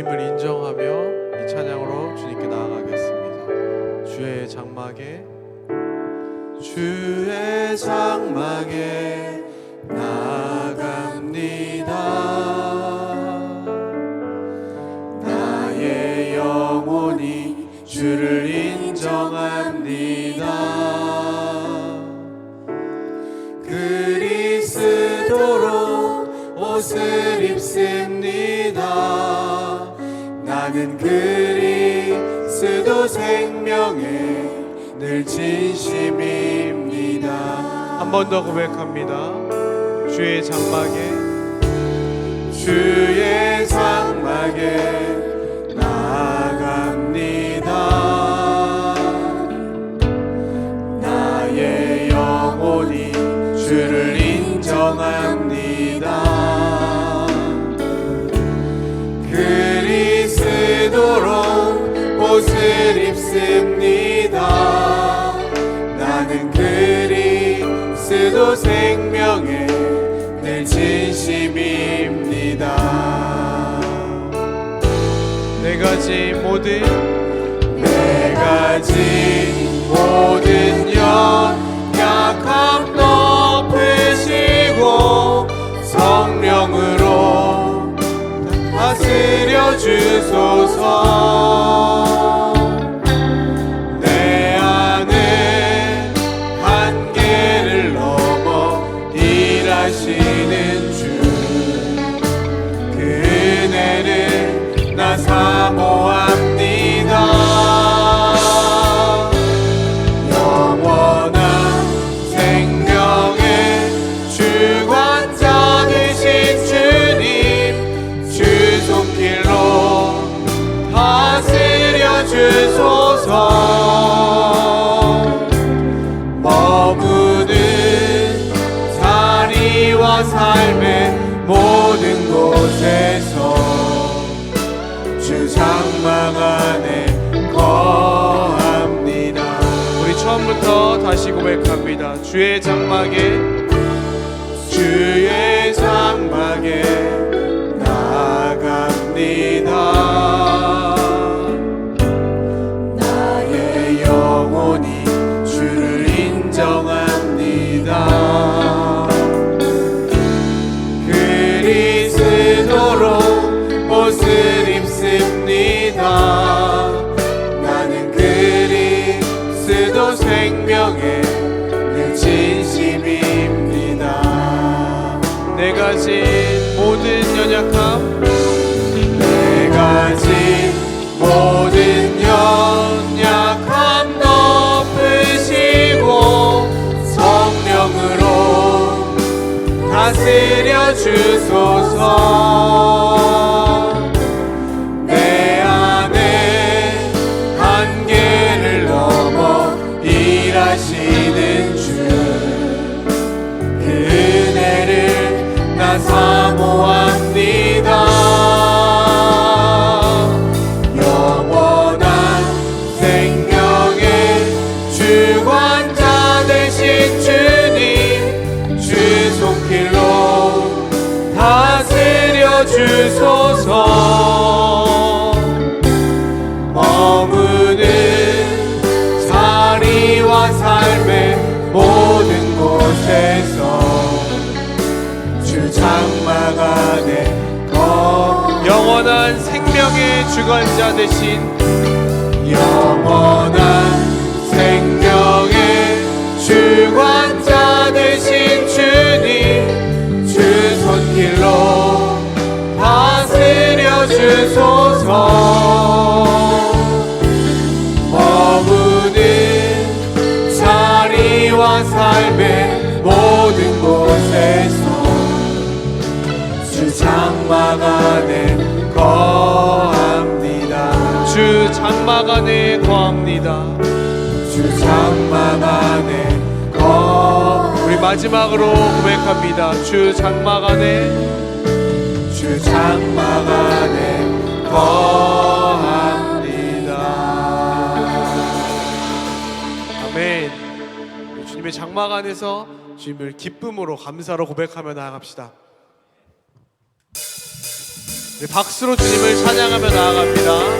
주님을 인정하며 이 찬양으로 주님께 나아가겠습니다. 주의 장막에 주의 장막에 나아갑니다. 나의 영혼이 주를 인정합니다. 그리스도로 옷을 나는 그리스도 생명에 늘 진심입니다. 한 번 더 고백합니다. 주의 장막에 주의 장막에 옷을 입습니다. 나는 그리스도 생명에 늘 진심입니다. 내가 진 모든 내가 진 모든 연약함 덮으시고 성령으로 다스려 주소서 고백합니다. 주의 장막에 주의 장막에 다스려 주소서 생명의 주관자 되신 영원한 생명의 주관자 되신 주님 주 손길로 다스려 주소서 장막 안에 거합니다. 주 장막 안에 거 우리 마지막으로 고백합니다. 주 장막 안에 주 장막 안에 거. 주님의 장막 안에서 주님을 기쁨으로 감사로 고백하며 나아갑시다. 박수로 주님을 찬양하며 나아갑니다.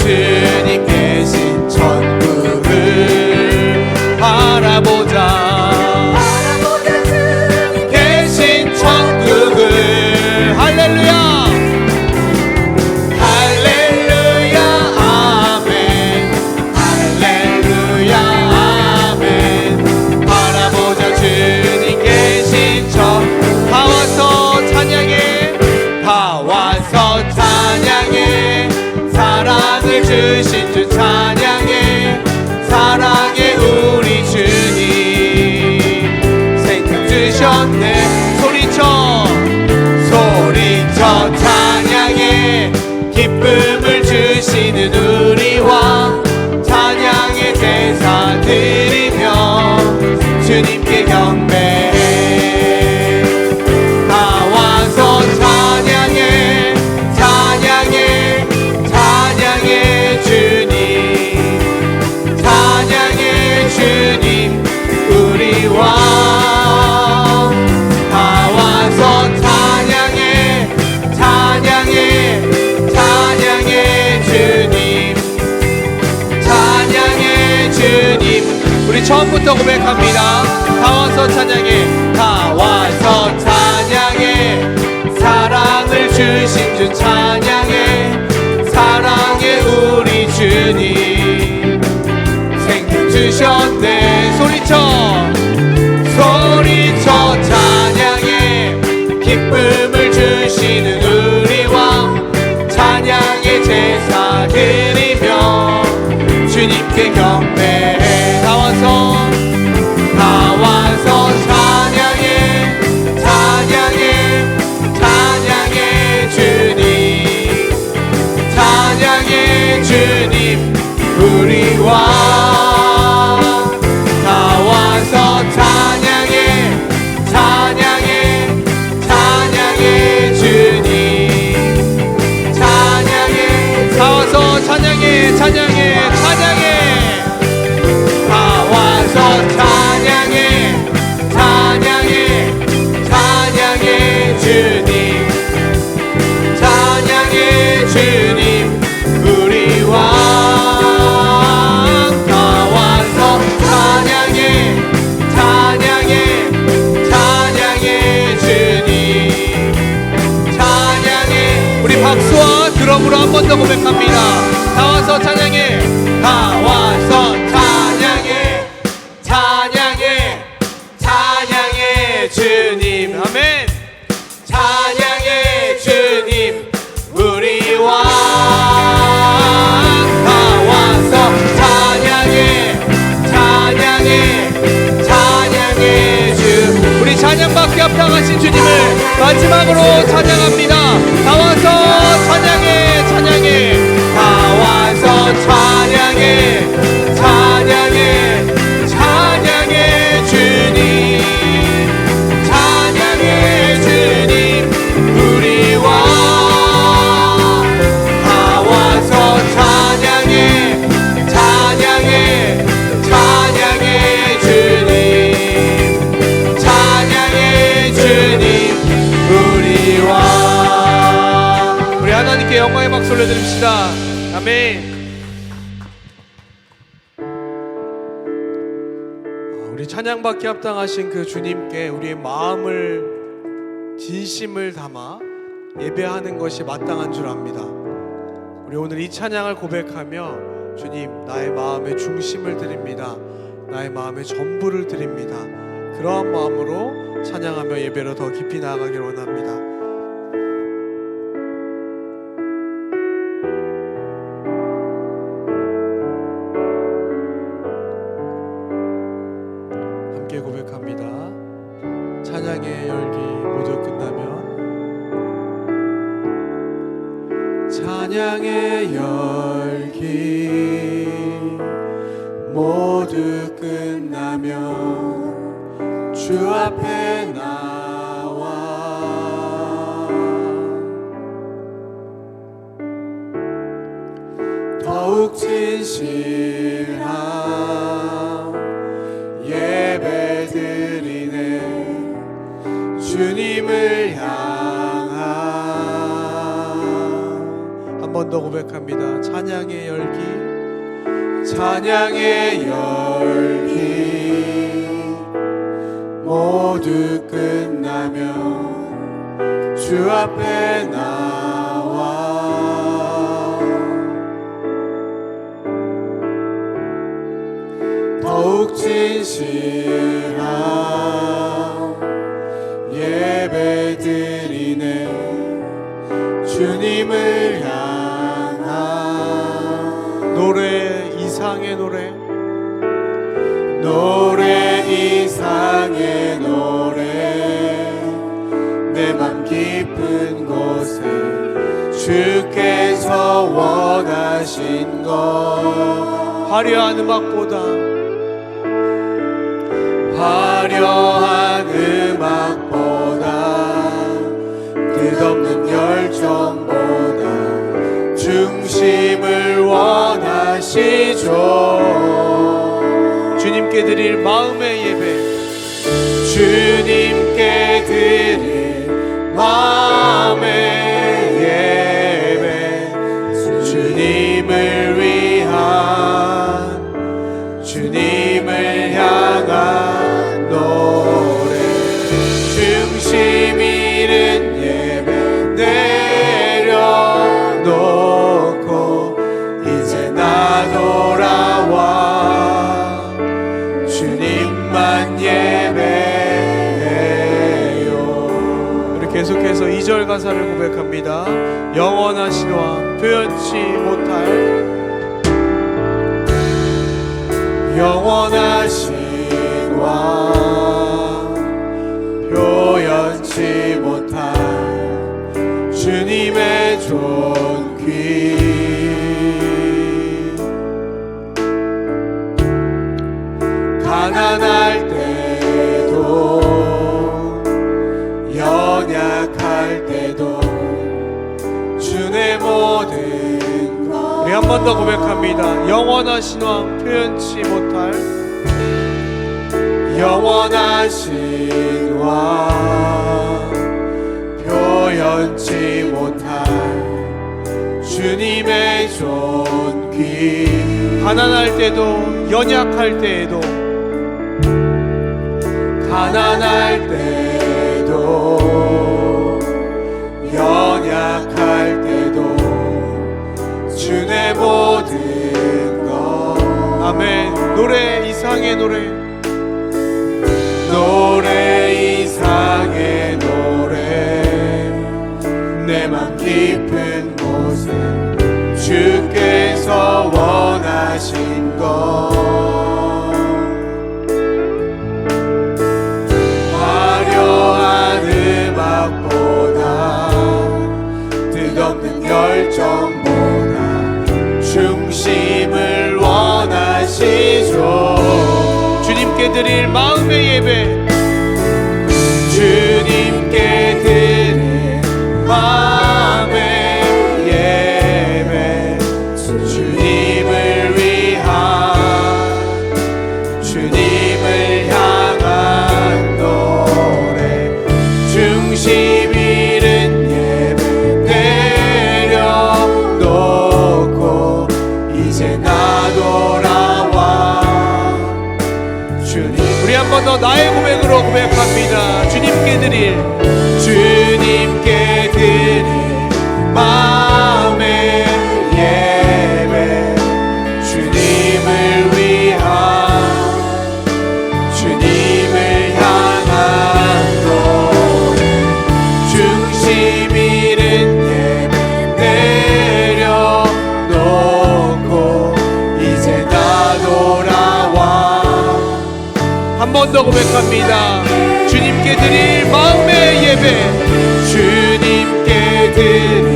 светильники. 멘. 찬양해 주님. 우리 왕 나와서 찬양해 찬양해 찬양해 주. 우리 찬양받기 합당하신 주님을 마지막으로 찬양합니다. 나와서 찬양해 찬양해. 나와서 찬양해 찬양받기 합당하신 그 주님께 우리의 마음을 진심을 담아 예배하는 것이 마땅한 줄 압니다. 우리 오늘 이 찬양을 고백하며 주님 나의 마음의 중심을 드립니다. 나의 마음의 전부를 드립니다. 그러한 마음으로 찬양하며 예배로 더 깊이 나아가길 원합니다. 주 앞에 나와. 더욱 진실한 예배 드리네. 주님을 향한. 한 번 더 고백합니다. 찬양의 열기 찬양의 열기 모두 끝나면 주 앞에 나와. 더욱 진실한 예배 드리네. 주님을 향한 노래 이상의 노래. 노래 이상의 노래 주께서 원하신 것. 화려한 음악보다 화려한 음악보다 끝없는 열정보다 중심을 원하시죠. 주님께 드릴 마음의 가사를 고백합니다. 영원하신 왕 표현치 못할 영원하신 왕 표현치 못할 주님의 존귀 더 고백합니다. 영원하신 왕 표현치 못할 영원하신 왕 표현치 못할 주님의 존귀. 가난할 때도 연약할 때에도 가난할 때도 연약할 때도 주내 모든 것. 아멘. 노래 이상의 노래. 노래 이상의 노래. 내 맘 깊은 곳에 주께서 원하신 것. 열정 Yedirir mal ve yeme. 번 더 고백합니다. 주님께 드릴 마음의 예배 주님께 드릴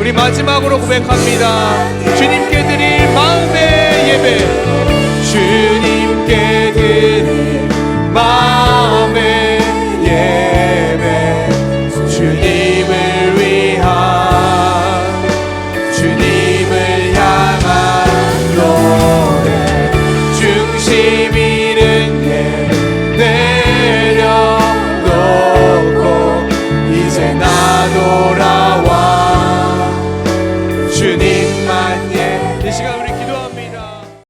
우리 마지막으로 고백합니다. 주님께 드린